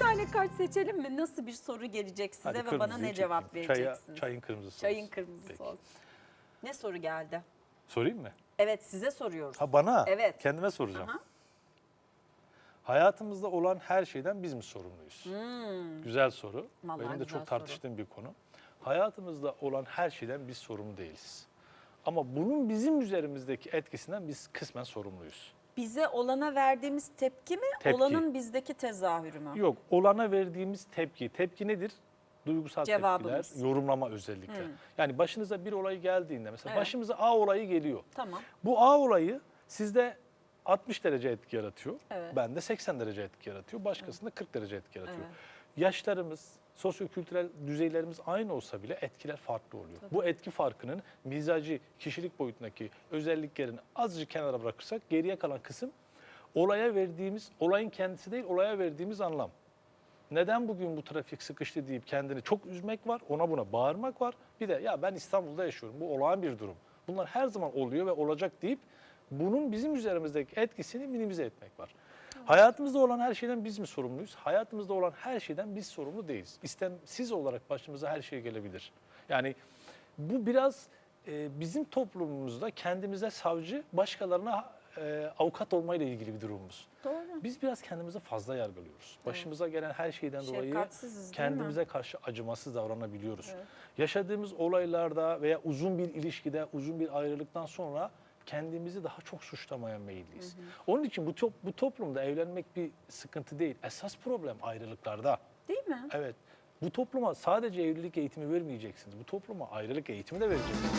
tane kart seçelim mi? Nasıl bir soru gelecek size Hadi ve bana ne cevap çekeyim. Çaya- vereceksiniz? çayın kırmızısı Çayın olsun. kırmızısı Peki. olsun. Ne soru geldi? Sorayım mı? Evet size soruyoruz. Ha bana. Evet. Kendime soracağım. Aha. Hayatımızda olan her şeyden biz mi sorumluyuz? Güzel soru. Hmm. Vallahi Benim de çok tartıştığım bir konu. Hayatımızda olan her şeyden biz sorumlu değiliz. Ama bunun bizim üzerimizdeki etkisinden biz kısmen sorumluyuz. Bize olana verdiğimiz tepki mi? Tepki. Olanın bizdeki tezahürü mü? Yok, olana verdiğimiz tepki. Tepki nedir? Duygusal Cevabımız. tepkiler, yorumlama özellikle. Yani başınıza bir olay geldiğinde mesela Evet. başımıza A olayı geliyor. Tamam. Bu A olayı sizde 60 derece etki yaratıyor. Evet. Bende 80 derece etki yaratıyor. Başkasında 40 derece etki yaratıyor. Evet. Yaşlarımız, sosyokültürel düzeylerimiz aynı olsa bile etkiler farklı oluyor. Bu etki farkının mizacı, kişilik boyutundaki özelliklerini azıcık kenara bırakırsak geriye kalan kısım olaya verdiğimiz, olayın kendisi değil olaya verdiğimiz anlam. Neden bugün bu trafik sıkıştı deyip kendini çok üzmek var, ona buna bağırmak var. Bir de ya ben İstanbul'da yaşıyorum, bu olağan bir durum. Bunlar her zaman oluyor ve olacak deyip bunun bizim üzerimizdeki etkisini minimize etmek var. Hayatımızda olan her şeyden biz mi sorumluyuz? Hayatımızda olan her şeyden biz sorumlu değiliz. İstemsiz olarak başımıza her şey gelebilir. Yani bu biraz e, bizim toplumumuzda kendimize savcı, başkalarına e, avukat olmayla ilgili bir durumumuz. Doğru. Biz biraz kendimizi fazla yargılıyoruz. Başımıza gelen her şeyden dolayı kendimize karşı acımasız davranabiliyoruz. Evet. Yaşadığımız olaylarda veya uzun bir ilişkide, uzun bir ayrılıktan sonra kendimizi daha çok suçlamaya meyilliyiz. Onun için bu, top, bu toplumda evlenmek bir sıkıntı değil. Esas problem ayrılıklarda. Değil mi? Evet. Bu topluma sadece evlilik eğitimi vermeyeceksiniz. Bu topluma ayrılık eğitimi de vereceksiniz.